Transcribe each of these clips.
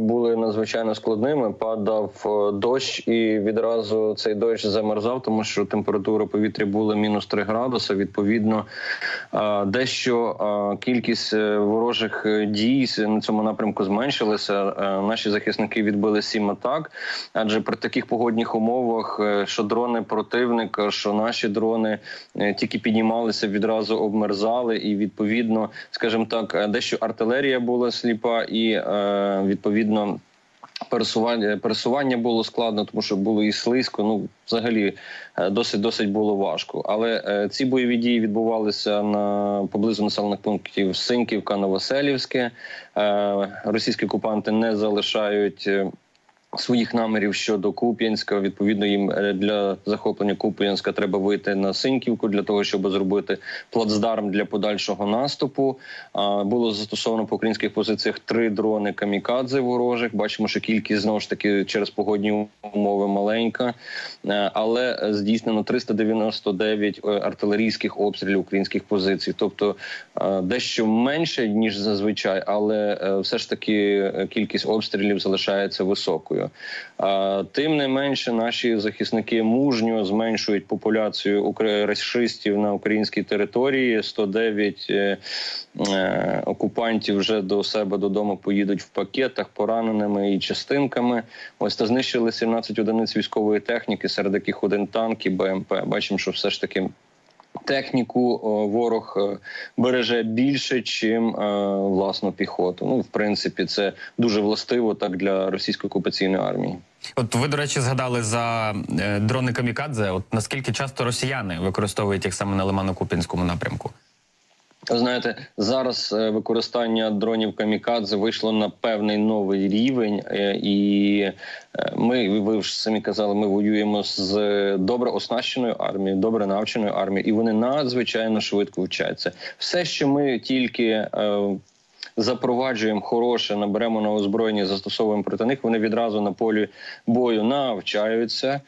були надзвичайно складними. Падав е, дощ, і відразу цей дощ замерзав, тому що температура повітря була мінус 3 градуси. Відповідно, е, дещо е, кількість ворожих дій на цьому напрямку зменшилася. Наші захисники відбили сім атак, адже при таких погодних умовах, що дрони противника, що наші дрони тільки піднімалися, відразу обмерзали, і відповідно, скажімо так, дещо артилерія була сліпа, і е, відповідно. Пересування пересування було складно, тому що було і слизько. Ну, взагалі, е, досить досить було важко. Але е, ці бойові дії відбувалися на поблизу населених пунктів Синківка, Новоселівське. Е, російські окупанти не залишають. Своїх намірів щодо Куп'янська, відповідно, їм е, для захоплення Куп'янська треба вийти на Синьківку для того, щоб зробити плацдарм для подальшого наступу. А, Було застосовано по українських позиціях три дрони камікадзе ворожих. Бачимо, що кількість знову ж таки через погодні умови маленька, Е, але здійснено 399 е, артилерійських обстрілів українських позицій, тобто дещо менше ніж зазвичай, але все ж таки кількість обстрілів залишається високою. А, Тим не менше, наші захисники мужньо зменшують популяцію рашистів на українській території. 109 е, е, окупантів вже до себе додому поїдуть в пакетах пораненими і частинками. Ось та знищили 17 одиниць військової техніки, серед яких один танк і БМП. Бачимо, що все ж таки. Техніку ворог е, береже більше, чим е, власну піхоту. Ну, в принципі, це дуже властиво так для російської окупаційної армії. От ви, до речі, згадали за е, дрони камікадзе. От наскільки часто росіяни використовують їх саме на Лимано-Купінському напрямку? Ви знаєте, зараз е, використання дронів камікадзе вийшло на певний новий рівень, е, і е, ми ви ж самі казали, ми воюємо з добре оснащеною армією, добре навченою армією, і вони надзвичайно швидко вчаться. Все, що ми тільки запроваджуємо хороше, наберемо на озброєння, застосовуємо проти них. Вони відразу на полі бою навчаються.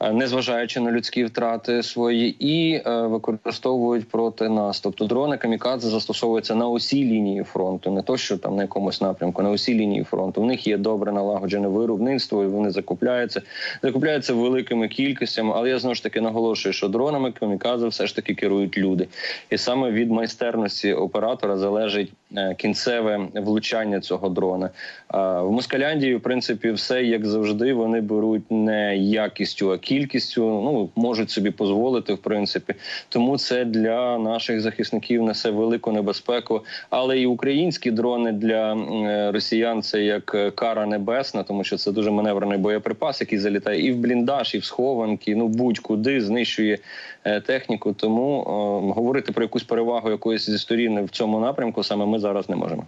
Е, Незважаючи на людські втрати свої, і е, використовують проти нас. Тобто дрони камікадзе застосовуються на усій лінії фронту, не то, що там на якомусь напрямку, на усій лінії фронту. В них є добре налагоджене виробництво, і вони закупляються, закупляються великими кількостями. Але я знову ж таки наголошую, що дронами камікадзе все ж таки керують люди, і саме від майстерності оператора залежить е, кінцеве влучання цього дрона. В Москаляндії, в принципі, все як завжди. Вони беруть не якістю, кількістю. Ну можуть собі дозволити, в принципі. Тому це для наших захисників несе велику небезпеку. Але і українські дрони для росіян це як е, кара небесна, тому що це дуже маневрений боєприпас, який залітає і в бліндаж, і в схованки. Ну будь-куди знищує е, техніку. Тому е, говорити про якусь перевагу якоїсь зі сторін в цьому напрямку саме ми зараз не можемо.